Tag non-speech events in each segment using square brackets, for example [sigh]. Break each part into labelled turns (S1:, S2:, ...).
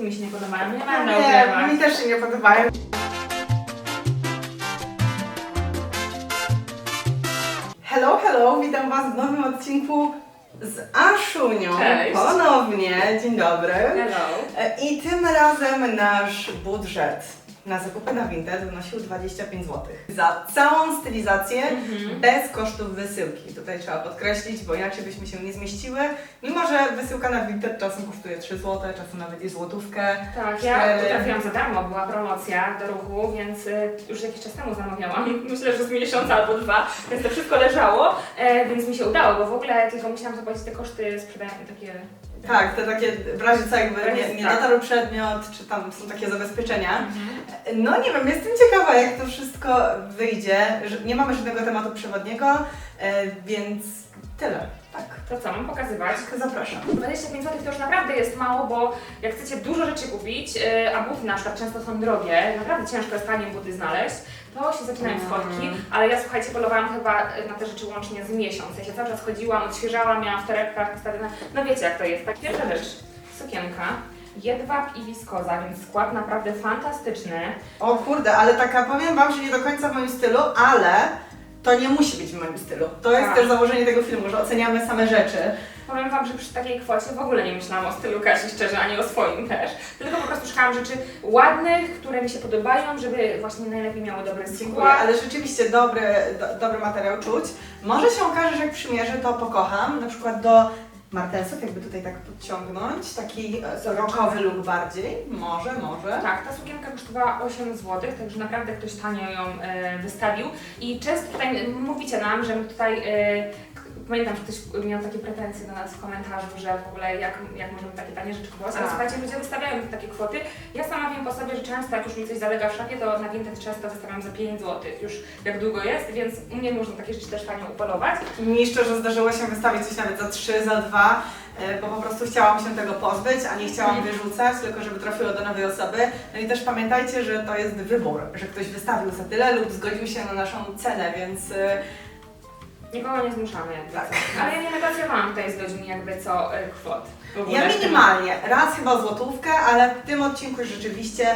S1: buty mi się nie podobają, nie
S2: No nie,
S1: ukrywać.
S2: mi też się nie podobają. Hello, hello, witam Was w nowym odcinku z Aszunią.
S1: Cześć.
S2: Ponownie, dzień dobry.
S1: Hello.
S2: E, I tym razem nasz budżet na zakupy na Vinted wynosił 25 zł. Za całą stylizację
S1: Mhm.
S2: bez kosztów wysyłki. Tutaj trzeba podkreślić, bo inaczej byśmy się nie zmieściły. Mimo, że wysyłka na Vinted czasem kosztuje 3 zł, czasem nawet i złotówkę.
S1: Tak, ja trafiłam za darmo, była promocja do ruchu, więc y, już jakiś czas temu zamawiałam. [laughs] Myślę, że z miesiąca albo dwa, więc to wszystko leżało, e, więc mi się udało, bo w ogóle tylko musiałam zapłacić te koszty sprzedają takie.
S2: Tak, te takie w razie co jakby nie, nie
S1: Tak.
S2: dotarł przedmiot, czy tam są takie zabezpieczenia.
S1: Mhm.
S2: No nie wiem, jestem ciekawa jak to wszystko wyjdzie. Nie mamy żadnego tematu przewodniego, e, więc tyle. Tak,
S1: To co, mam pokazywać?
S2: zapraszam.
S1: 25 zł to już naprawdę jest mało, bo jak chcecie dużo rzeczy kupić, y, a buty na przykład często są drogie, naprawdę ciężko jest tanie buty znaleźć, to się zaczynają
S2: Mm.
S1: schodki, ale ja słuchajcie, polowałam chyba y, na te rzeczy łącznie z miesiąc. Ja się cały czas chodziłam, odświeżałam, miałam w torebkach ustawione. No wiecie jak to jest. Tak, pierwsza rzecz, sukienka. Jedwab i wiskoza, więc skład naprawdę fantastyczny.
S2: O kurde, ale taka powiem Wam, że nie do końca w moim stylu, ale to nie musi być w moim stylu. To jest
S1: Tak.
S2: też założenie tego filmu, że oceniamy same rzeczy.
S1: Powiem Wam, że przy takiej kwocie w ogóle nie myślałam o stylu Kasi szczerze, ani o swoim też. Tylko po prostu szukałam rzeczy ładnych, które mi się podobają, żeby właśnie najlepiej miały dobry
S2: Dziękuję,
S1: skład.
S2: ale rzeczywiście dobry, do, dobry materiał czuć. Może się okaże, że jak przymierzę, to pokocham. Na przykład do martensów, jakby tutaj tak podciągnąć, taki e, rockowy look bardziej. Może, może.
S1: Tak, ta sukienka kosztowała 8 zł, także naprawdę ktoś tanio ją e, wystawił. I często tutaj mówicie nam, że my tutaj. E, Pamiętam, że ktoś miał takie pretensje do nas w komentarzu, że w ogóle jak, jak możemy takie tanie rzeczy kupować, ale
S2: Tak.
S1: słuchajcie, ludzie wystawiają takie kwoty. Ja sama wiem po sobie, że często jak już mi coś zalega w szafie, to na Vinted często wystawiam za 5 zł, już jak długo jest, więc u mnie można takie rzeczy też tanio upolować.
S2: Mi szczerze zdarzyło się wystawić coś nawet za 3, za 2, bo po prostu chciałam się tego pozbyć, a nie chciałam
S1: Mhm.
S2: wyrzucać, tylko żeby trafiło do nowej osoby. No i też pamiętajcie, że to jest wybór, że ktoś wystawił za tyle lub zgodził się na naszą cenę, więc e,
S1: Nikogo nie zmuszamy jakby
S2: Tak.
S1: co. Ale ja nie negocjowałam tutaj z ludźmi jakby co e, kwot. w ogóle
S2: Ja
S1: w tym-
S2: minimalnie, raz chyba złotówkę, ale w tym odcinku rzeczywiście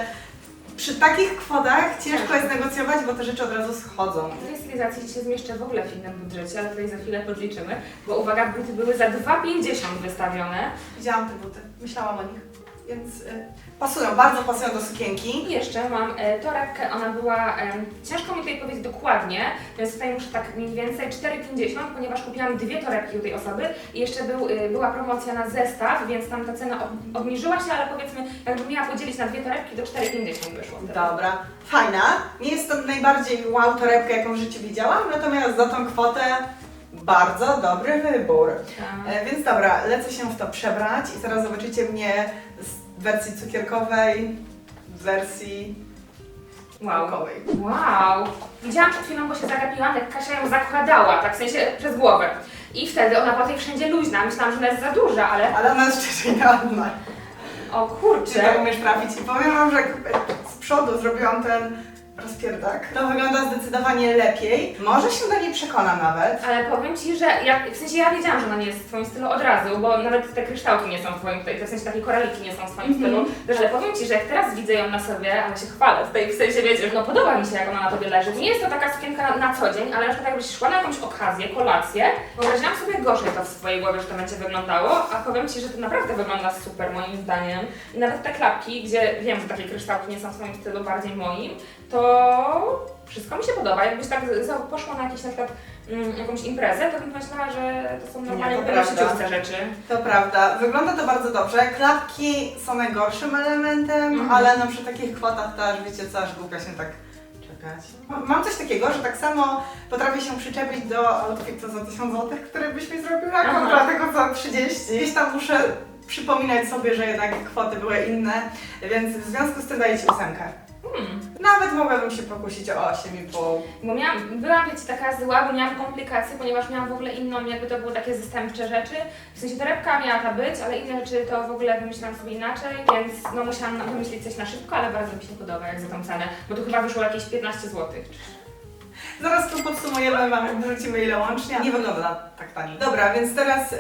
S2: przy takich kwotach ciężko jest negocjować, bo te rzeczy od razu schodzą.
S1: W tej stylizacji się zmieszczę w ogóle w innym budżecie, ale tutaj za chwilę podliczymy, bo uwaga, buty były za 2,50 wystawione.
S2: Widziałam te buty, myślałam o nich, więc y, pasują, bardzo pasują do sukienki.
S1: I jeszcze mam e, torebkę, ona była, e, ciężko mi tutaj powiedzieć dokładnie, więc tutaj muszę tak mniej więcej 4,50, ponieważ kupiłam dwie torebki u tej osoby i jeszcze był, e, była promocja na zestaw, więc tam ta cena ob, obniżyła się, ale powiedzmy, jakbym miała podzielić na dwie torebki, to 4,50 wyszło. wtedy.
S2: Dobra, fajna. Nie jest to najbardziej wow torebka, jaką w życiu widziałam, natomiast za tą kwotę bardzo dobry wybór.
S1: Tak.
S2: E, więc dobra, lecę się w to przebrać i zaraz zobaczycie mnie z wersji cukierkowej, w wersji
S1: Wow.
S2: naukowej.
S1: Wow! Widziałam przed chwilą, bo się zagapiłam, jak Kasia ją zakładała, tak w sensie przez głowę. I wtedy ona była tej wszędzie luźna. Myślałam, że ona jest za duża, ale
S2: Ale ona jest szczerze idealna.
S1: o
S2: Czy
S1: kurczę.
S2: tak umiesz trafić? I powiem Wam, że jak z przodu zrobiłam ten rozpierdak, to wygląda zdecydowanie lepiej. Może się do niej przekonam nawet.
S1: Ale powiem Ci, że ja, w sensie ja wiedziałam, że ona nie jest w Twoim stylu od razu, bo nawet te kryształki nie są w Twoim, w sensie takie koraliki nie są w Twoim
S2: Mhm.
S1: stylu. Wiesz, ale powiem Ci, że jak teraz widzę ją na sobie, ale się chwalę, tutaj w sensie wiecie, że no podoba mi się jak ona na Tobie leży. Nie jest to taka sukienka na co dzień, ale na przykład jakbyś szła na jakąś okazję, kolację, wyobraziłam sobie gorzej to w swojej głowie, że to będzie wyglądało, a powiem Ci, że to naprawdę wygląda super moim zdaniem. I nawet te klapki, gdzie wiem, że takie kryształki nie są w Twoim stylu, bardziej moim, to wszystko mi się podoba. Jakbyś tak poszła na jakieś na przykład mm, jakąś imprezę, to bym myślała, że to są normalnie
S2: to
S1: sieciówce rzeczy.
S2: To prawda, wygląda to bardzo dobrze. Klapki są najgorszym elementem,
S1: Mhm.
S2: ale no przy takich kwotach to aż wiecie co, aż głupia się tak czekać. Mam coś takiego, że tak samo potrafię się przyczepić do outfitu za 1000 zł, który byś mi zrobiła
S1: Aha.
S2: kontra tego za 30. Gdzieś tam muszę przypominać sobie, że jednak kwoty były inne, więc w związku z tym daję Ci ósemkę.
S1: Hmm.
S2: Nawet mogłabym się pokusić o 8,5.
S1: Bo miałam, byłam wiecie taka zła, bo miałam komplikacje, ponieważ miałam w ogóle inną, jakby to były takie zastępcze rzeczy. W sensie torebka miała ta być, ale inne rzeczy to w ogóle wymyślałam sobie inaczej, więc no musiałam wymyślić coś na szybko, ale bardzo mi się podoba jak za tą cenę, bo tu chyba wyszło jakieś 15 zł.
S2: Zaraz podsumujemy Wam, wrzucimy ile łącznie. Nie wygląda tak taniej. Dobra, więc teraz e,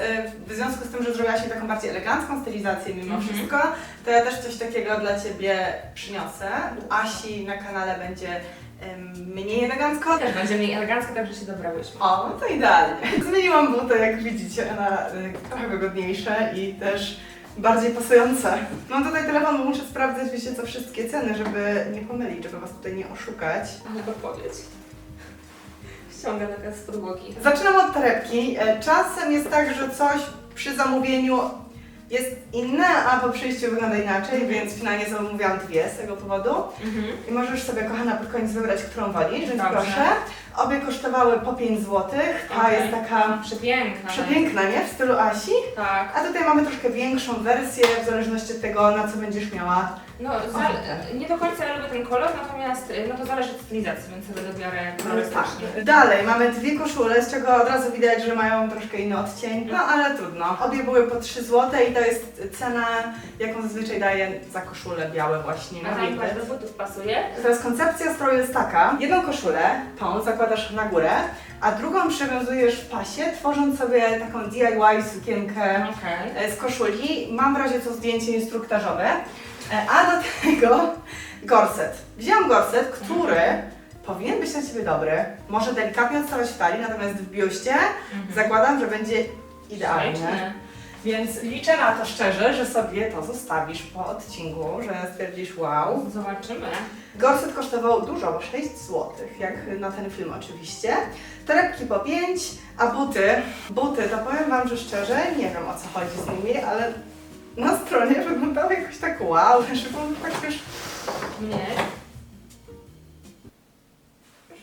S2: w związku z tym, że zrobiłaś mi taką bardziej elegancką stylizację mimo
S1: Mhm.
S2: wszystko, to ja też coś takiego dla Ciebie przyniosę. U Asi na kanale będzie mniej elegancko.
S1: Też będzie mniej elegancko, także się dobrałyśmy.
S2: O, no to idealnie. [laughs] Zmieniłam buty, jak widzicie, na y, trochę wygodniejsze i też bardziej pasujące. Mam tutaj telefon, bo muszę sprawdzać, wiecie co, wszystkie ceny, żeby nie pomylić, żeby Was tutaj nie oszukać.
S1: Ale podpowiedź. Ściąga taka z podłogi.
S2: Zaczynam od torebki. E, Czasem jest tak, że coś przy zamówieniu jest inne, a po przyjściu wygląda inaczej,
S1: Mhm.
S2: więc finalnie zamówiłam dwie z tego powodu.
S1: Mhm.
S2: I możesz sobie, kochana, pod koniec wybrać, którą wolisz, więc
S1: Dobrze.
S2: proszę. Obie kosztowały po 5 zł. Ta
S1: Okej.
S2: jest taka
S1: Przepiękna.
S2: przepiękna, nie? W stylu Asi.
S1: Tak.
S2: A tutaj mamy troszkę większą wersję, w zależności od tego, na co będziesz miała.
S1: No, za, nie do końca ja lubię ten kolor, natomiast y, no to zależy od stylizacji, więc sobie dobiorę kolorystycznie.
S2: Tak. Dalej mamy dwie koszule, z czego od razu widać, że mają troszkę inny odcień. No ale trudno. Obie były po 3 zł i to jest cena, jaką zazwyczaj daję za koszulę białe właśnie na
S1: A tam
S2: Vinted.
S1: do butów pasuje.
S2: Teraz koncepcja stroju jest taka. Jedną koszulę, tą zakładasz na górę, a drugą przywiązujesz w pasie, tworząc sobie taką DIY sukienkę
S1: Okej.
S2: e, z koszuli. Mam w razie co zdjęcie instruktażowe. E, A do [laughs] tego gorset. Wziąłam gorset, który powinien być na Ciebie dobry. Może delikatnie odstawać w talii, natomiast w biuście
S1: Mhm.
S2: zakładam, że będzie idealnie.
S1: Śliczny.
S2: Więc liczę na to szczerze, że sobie to zostawisz po odcinku, że stwierdzisz wow.
S1: Zobaczymy.
S2: Gorset kosztował dużo, bo 6 zł, jak na ten film oczywiście. Torebki po 5, a buty, buty to powiem Wam, że szczerze nie wiem o co chodzi z nimi, ale na stronie wyglądały jakoś tak wow, [laughs] że były tak wiesz,
S1: Nie.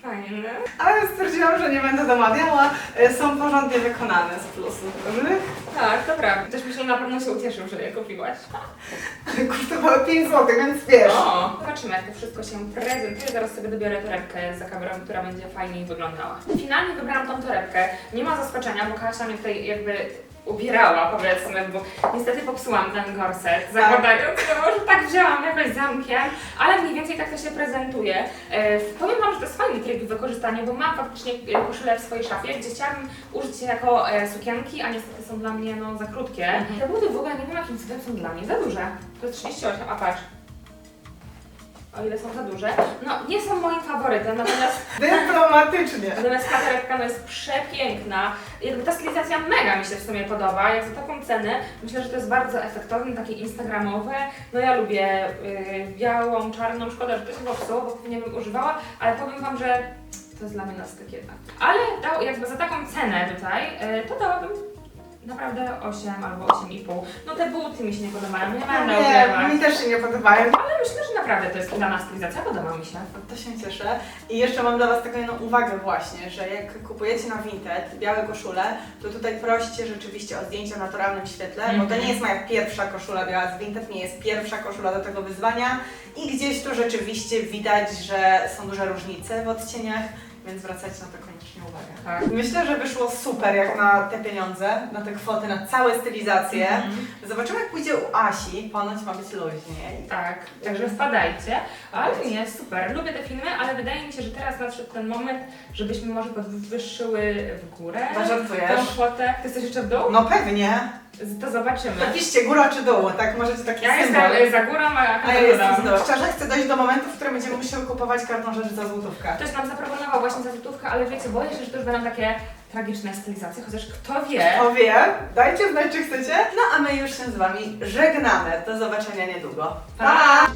S1: Fajne.
S2: ale stwierdziłam, że nie będę domawiała, E, są porządnie wykonane z plusów, dobrych.
S1: Tak, prawda. Ktoś myślał, na pewno się ucieszył, że je kupiłaś.
S2: Kosztowały 5 zł, więc wiesz.
S1: O, zobaczymy jak to wszystko się prezentuje. Zaraz sobie dobiorę torebkę za kamerą, która będzie fajniej wyglądała. Finalnie wybrałam tą torebkę. Nie ma zaskoczenia, bo Kasia mnie tutaj jakby ubierała powiedzmy, bo niestety popsułam ten gorset zakładając go, że tak wzięłam jakoś zamkiem, ale mniej więcej tak to się prezentuje. E, powiem Wam, że to jest fajny trik wykorzystania, bo mam faktycznie e, koszulę w swojej szafie, gdzie chciałabym użyć je jako e, sukienki, a niestety są dla mnie no, za krótkie. Te buty w ogóle nie wiem jakim cudem są dla mnie za duże. To jest 38, a patrz. O ile są za duże. No, nie są moim faworytem, natomiast [laughs]
S2: Dyplomatycznie.
S1: Natomiast ta torebka no jest przepiękna. Jakby ta stylizacja mega mi się w sumie podoba. Jak za taką cenę, myślę, że to jest bardzo efektowne, takie instagramowe. No ja lubię y, białą, czarną, szkoda, że to się popsuło, bo nie bym używała, ale powiem Wam, że to jest dla mnie na styk jednak. Ale dał, jakby za taką cenę tutaj, y, to dałabym naprawdę 8 albo 8,5. No te buty mi się nie podobają, nie będę
S2: Nie,
S1: ukrywać.
S2: mi też się nie podobają.
S1: Ale myślę, naprawdę to jest udana stylizacja, podoba mi się.
S2: To się cieszę. I jeszcze mam dla Was taką jedną uwagę właśnie, że jak kupujecie na Vinted białe koszule, to tutaj proście rzeczywiście o zdjęcie w naturalnym świetle, bo to
S1: Mhm.
S2: nie jest moja pierwsza koszula biała z Vinted, nie jest pierwsza koszula do tego wyzwania i gdzieś tu rzeczywiście widać, że są duże różnice w odcieniach, więc zwracajcie na to koniecznie uwagę.
S1: Tak.
S2: Myślę, że wyszło super jak na te pieniądze, na te kwoty, na całe stylizacje.
S1: Mhm.
S2: Zobaczymy jak pójdzie u Asi, ponoć ma być luźniej.
S1: Tak, także wpadajcie. Ale nie, super. Lubię te filmy, ale wydaje mi się, że teraz nadszedł ten moment, żebyśmy może podwyższyły w górę
S2: Chyba żartujesz?
S1: tą kwotę. Ty chcesz jeszcze w dół?
S2: No pewnie.
S1: To zobaczymy.
S2: Napiszcie góra czy dół, tak możecie taki
S1: Ja
S2: symbol.
S1: jestem y, za górą, a
S2: A ja jestem z dołu. Szczerze chcę dojść do momentu, w którym będziemy musieli kupować kartą rzecz za złotówkę.
S1: Ktoś nam zaproponował właśnie za złotówkę, ale wiecie, boję się, że to już będą takie tragiczne stylizacje, chociaż kto wie.
S2: Kto wie, dajcie znać czy chcecie. No a my już się z Wami żegnamy. Do zobaczenia niedługo.
S1: Pa!